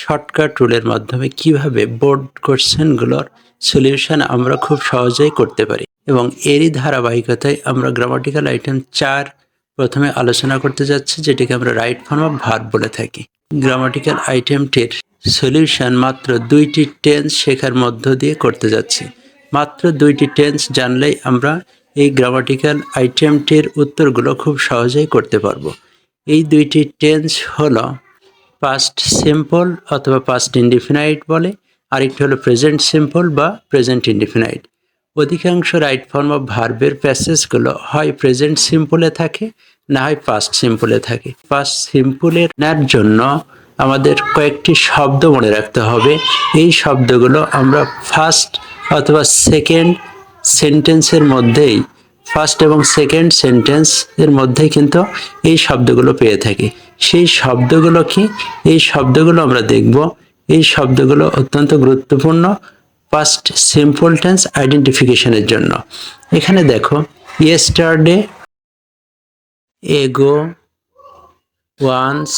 Shortcut রুলের মাধ্যমে কীভাবে board কোশ্চেনগুলোর solution আমরা খুব সহজেই করতে পারি। এবং এরই ধারাবাহিকতায় আমরা গ্রামাটিক্যাল আইটেম চার প্রথমে আলোচনা করতে যাচ্ছি, যেটিকে আমরা রাইট ফর্ম অফ ভার্ব বলে থাকি। গ্রামাটিক্যাল আইটেমটির সলিউশন মাত্র দুইটি টেন্স শেখার মধ্য দিয়ে করতে যাচ্ছি। মাত্র দুইটি টেন্স জানলেই আমরা এই গ্রামাটিক্যাল আইটেমটির উত্তরগুলো খুব সহজেই করতে পারব। এই দুইটি টেন্স হলো পাস্ট সিম্পল অথবা পাস্ট ইনডিফিনাইট বলে। আরেকটি হলো প্রেজেন্ট সিম্পল বা প্রেজেন্ট ইনডিফিনাইট অধিকাংশ রাইট ফর্ম অফ ভার্বের প্যাসেজগুলো হয় প্রেজেন্ট সিম্পলে থাকে, না হয় পাস্ট সিম্পলে থাকে। পাস্ট সিম্পলের নেওয়ার জন্য আমাদের কয়েকটি শব্দ মনে রাখতে হবে। এই শব্দগুলো আমরা ফার্স্ট অথবা সেকেন্ড সেন্টেন্সের মধ্যেই ফার্স্ট এবং সেকেন্ড সেন্টেন্সের মধ্যেই কিন্তু এই শব্দগুলো পেয়ে থাকি। সেই শব্দগুলো কি? এই শব্দগুলো আমরা দেখব। এই শব্দগুলো অত্যন্ত গুরুত্বপূর্ণ ফার্স্ট সিম্পল টেন্স আইডেন্টিফিকেশনের জন্য। এখানে দেখো yesterday ago once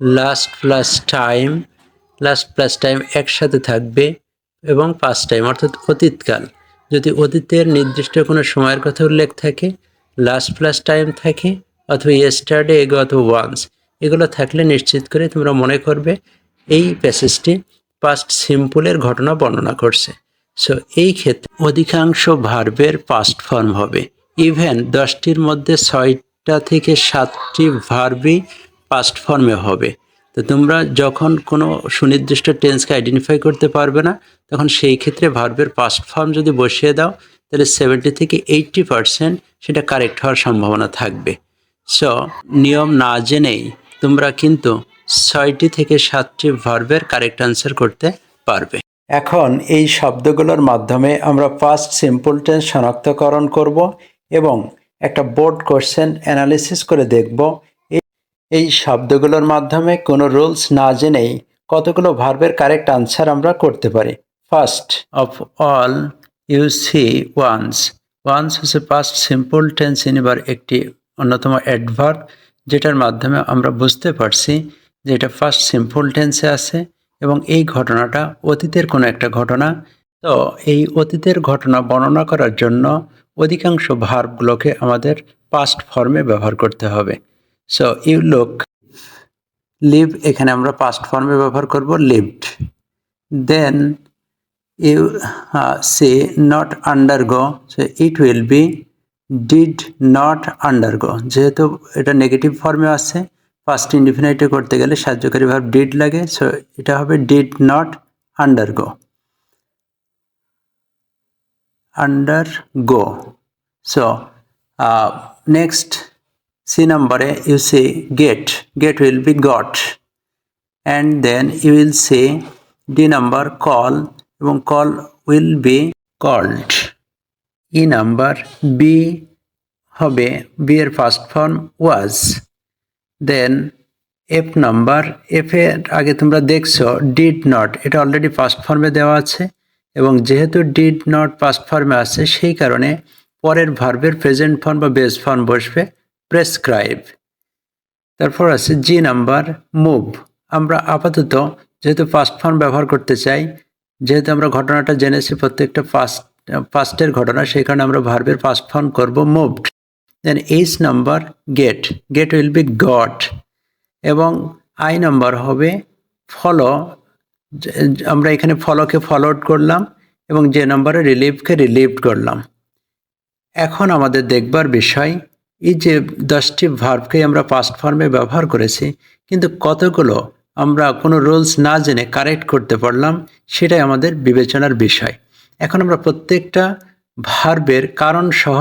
last plus time last plus time একসাথে থাকবে এবং পাস্ট টাইম অর্থাৎ অতীতকাল। যদি অতীতের নির্দিষ্ট কোনো সময়ের কথা উল্লেখ থাকে লাস্ট প্লাস টাইম থাকে, অথবা ইয়েস্টারডে এগো অথবা ওয়ান্স এগুলো থাকলে নিশ্চিত করে তোমরা মনে করবে এই প্যাসেজটি পাস্ট সিম্পলের ঘটনা বর্ণনা করছে। সো এই ক্ষেত্রে অধিকাংশ ভার্বের পাস্ট ফর্ম হবে। ইভেন দশটির মধ্যে ছয়টা থেকে সাতটি ভার্বই পাস্ট ফর্মে হবে। তো তোমরা যখন কোনো সুনির্দিষ্ট টেন্সকে আইডেন্টিফাই করতে পারবে না, তখন সেই ক্ষেত্রে ভার্বের পাস্ট ফর্ম যদি বসিয়ে দাও, তাহলে সেভেন্টি থেকে এইট্টি পারসেন্ট সেটা কারেক্ট হওয়ার সম্ভাবনা থাকবে। সো নিয়ম না জেনেই তোমরা কিন্তু ছয়টি থেকে সাতটি ভার্বের কারেক্ট আনসার করতে পারবে। এখন এই শব্দগুলোর মাধ্যমে আমরা ফার্স্ট সিম্পল টেন্স শনাক্তকরণ করব এবং একটা বোর্ড কোশ্চেন অ্যানালিসিস করে দেখব। এই- শব্দগুলোর মাধ্যমে কোনো রুলস না জেনেই কতগুলো ভার্বের কারেক্ট আনসার আমরা করতে পারি। First of all you see once once হচ্ছে ফার্স্ট সিম্পল টেন্স ইনিবার একটি অন্যতম অ্যাডভার্ব যেটার মাধ্যমে আমরা বুঝতে পারছি যে এটা ফার্স্ট সিম্পল টেন্সে আছে এবং এই ঘটনাটা অতীতের কোনো একটা ঘটনা। তো এই অতীতের ঘটনা বর্ণনা করার জন্য অধিকাংশ ভার্বগুলোকে আমাদের পাস্ট ফর্মে ব্যবহার করতে হবে। সো ইউ লুক লিভ এখানে আমরা পাস্ট ফর্মে ব্যবহার করব lived then you say not undergo so it will be did not undergo যেহেতু এটা নেগেটিভ ফর্মে আছে ফার্স্ট ইনডিফিনাইটে করতে গেলে সাহায্যকারী ভাব ডিড লাগে সো এটা হবে did not undergo undergo so next C নম্বরে you say get get will be got and then you will say D number call এবং call will be called E number B হবে B এর first form was then F number F এর আগে তোমরা দেখছ did not এটা already first ফর্মে দেওয়া আছে এবং যেহেতু ডিড নট ফার্স্ট ফর্মে আছে, সেই কারণে পরের ভার্বের প্রেজেন্ট ফর্ম বা বেস ফর্ম বসবে প্রেসক্রাইব তারপর আছে জি নাম্বার মুভ আমরা আপাতত যেহেতু ফার্স্ট ফর্ম ব্যবহার করতে চাই, যেহেতু আমরা ঘটনাটা জেনেছি প্রত্যেকটা ফার্স্ট ফার্স্টের ঘটনা, সেই কারণে আমরা ভার্বের ফার্স্ট ফর্ম করব moved then H number get get will be got এবং আই নাম্বার হবে ফলো আমরা এখানে ফলোকে ফলোড করলাম এবং যে নাম্বারে রিলিভকে রিলিভড করলাম। এখন আমাদের দেখবার বিষয়, এই যে দশটি ভার্বকে আমরা পাস্ট ফর্মে ব্যবহার করেছি, কিন্তু কতগুলো আমরা কোনো রুলস না জেনে কারেক্ট করতে পারলাম, সেটাই আমাদের বিবেচনার বিষয়। এখন আমরা প্রত্যেকটা ভার্বের কারণ সহ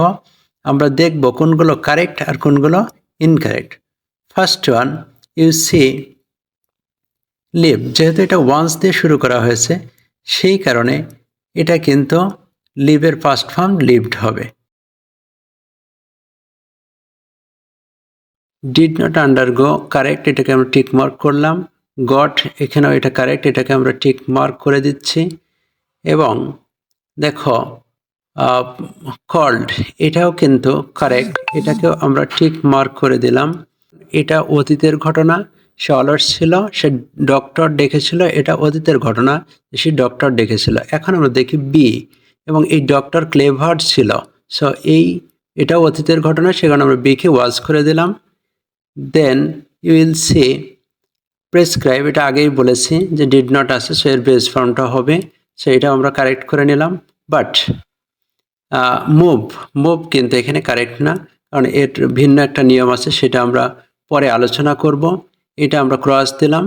আমরা দেখব কোনগুলো কারেক্ট আর কোনগুলো incorrect first one you see live যেহেতু এটা ওয়ান্স দিয়ে শুরু করা হয়েছে, সেই কারণে এটা কিন্তু লিভের ফার্স্ট ফর্ম লিভড হবে। ডিড নট আন্ডারগো কারেক্ট এটাকে আমরা টিক মার্ক করলাম। গট এখানেও এটা কারেক্ট এটাকে আমরা টিক মার্ক করে দিচ্ছি। এবং দেখো কল্ড এটাও কিন্তু কারেক্ট এটাকেও আমরা ঠিক মার্ক করে দিলাম। এটা অতীতের ঘটনা, সে অলস ছিল, সে ডক্টর ডেকেছিল এটা অতীতের ঘটনা, সে ডক্টর ডেকেছিল এখন আমরা দেখি বি এবং এই ডক্টর ক্লেভার ছিল। সো এই, এটাও অতীতের ঘটনা, সেখানে আমরা বিকে ওয়াজ করে দিলাম। Then you will see prescribe এটা আগেই বলেছি যে ডিড নট আছে সো এর বেস ফর্মটা হবে। সো এটা আমরা কারেক্ট করে নিলাম বাট মুভ মুভ কিন্তু এখানে কারেক্ট না, কারণ এর ভিন্ন একটা নিয়ম আছে, সেটা আমরা পরে আলোচনা করব, এটা আমরা ক্রস দিলাম।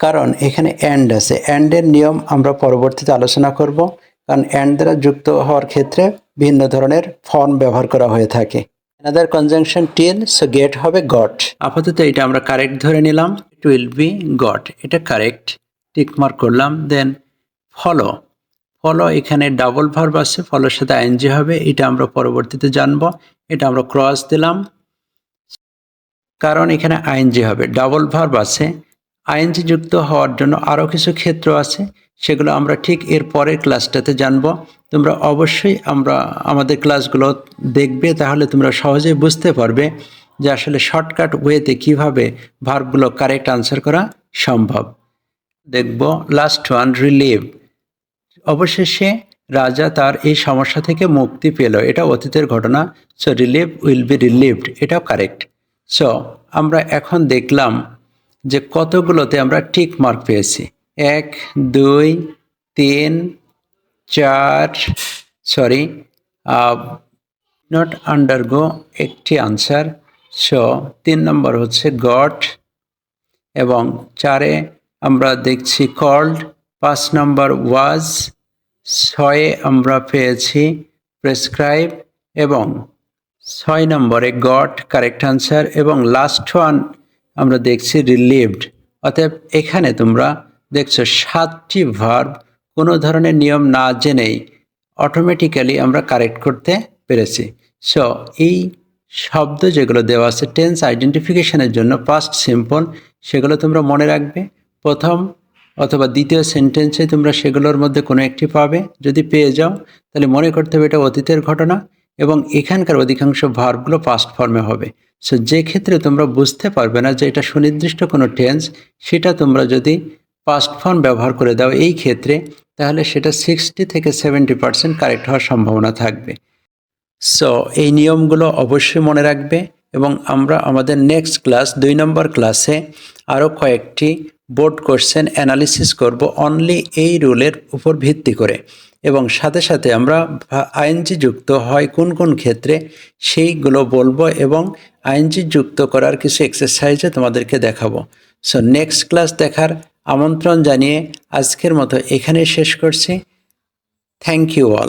কারণ এখানে অ্যান্ড আছে অ্যান্ডের নিয়ম আমরা পরবর্তীতে আলোচনা করব, কারণ অ্যান্ড দ্বারা যুক্ত হওয়ার ক্ষেত্রে ভিন্ন ধরনের ফর্ম ব্যবহার করা হয়ে থাকে। Another conjunction till so get হবে গট আপাতত এটা আমরা কারেক্ট ধরে নিলাম ইট উইল বি গট এটা কারেক্ট টিক মার্ক করলাম দেন ফলো ফলো এখানে ডাবল ভার্ব আছে, ফলোর সাথে আইএনজি হবে, এটা আমরা পরবর্তীতে জানব, এটা আমরা ক্রস দিলাম। কারণ এখানে আইএনজি হবে ডাবল ভার্ব আছে। আইএনজি যুক্ত হওয়ার জন্য আরও কিছু ক্ষেত্র আছে, সেগুলো আমরা ঠিক এর পরের ক্লাসটাতে জানব। তোমরা অবশ্যই আমরা, আমাদের ক্লাসগুলো দেখবে, তাহলে তোমরা সহজেই বুঝতে পারবে যে আসলে শর্টকাট ওয়েতে কীভাবে ভার্বগুলো কারেক্ট আনসার করা সম্ভব। দেখব লাস্ট ওয়ান রিলিভ অবশেষে রাজা তার এই সমস্যা থেকে মুক্তি পেল। এটা অতীতের ঘটনা। So relieve will be relieved এটাও কারেক্ট সো আমরা এখন দেখলাম যে কতগুলোতে আমরা টিক মার্ক পেয়েছি। এক, দুই, তিন, চার সরি নট আন্ডারগো একটি আনসার সো তিন নম্বর হচ্ছে গট এবং চারে আমরা দেখছি কল্ড পাঁচ নম্বর ওয়াজ ছয়ে আমরা পেয়েছি প্রেসক্রাইব এবং ছয় নম্বরে গট কারেক্ট আনসার এবং লাস্ট ওয়ান আমরা দেখছি রিলিভড অতএব এখানে তোমরা দেখছ সাতটি ভার্ব কোনো ধরনের নিয়ম না জেনেই অটোমেটিক্যালি আমরা কারেক্ট করতে পেরেছি। সো এই শব্দ যেগুলো দেওয়া আছে টেন্স আইডেন্টিফিকেশনের জন্য পাস্ট সিম্পল সেগুলো তোমরা মনে রাখবে। প্রথম অথবা দ্বিতীয় সেন্টেন্সে তোমরা সেগুলোর মধ্যে কোনো একটি পাবে। যদি পেয়ে যাও, তাহলে মনে করতে হবে এটা অতীতের ঘটনা এবং এখানকার অধিকাংশ ভার্বগুলো পাস্ট ফর্মে হবে। সো যে ক্ষেত্রে তোমরা বুঝতে পারবে না যে এটা সুনির্দিষ্ট কোনো টেন্স সেটা তোমরা যদি পাস্ট ফর্ম ব্যবহার করে দাও এই ক্ষেত্রে, তাহলে সেটা সিক্সটি থেকে সেভেন্টি পার্সেন্ট কারেক্ট হওয়ার সম্ভাবনা থাকবে। সো এই নিয়মগুলো অবশ্যই মনে রাখবে এবং আমরা আমাদের নেক্সট ক্লাস দুই নম্বর ক্লাসে আরও কয়েকটি বোর্ড কোশ্চেন অ্যানালিসিস করব অনলি এই রুলের উপর ভিত্তি করে। এবং সাথে সাথে আমরা আইএনজি যুক্ত হয় কোন কোন ক্ষেত্রে সেইগুলো বলব এবং আইএনজি যুক্ত করার কিছু এক্সারসাইজও তোমাদেরকে দেখাবো। সো নেক্সট ক্লাস দেখার আমন্ত্রণ জানিয়ে আজকের মতো এখানে শেষ করছি। Thank you all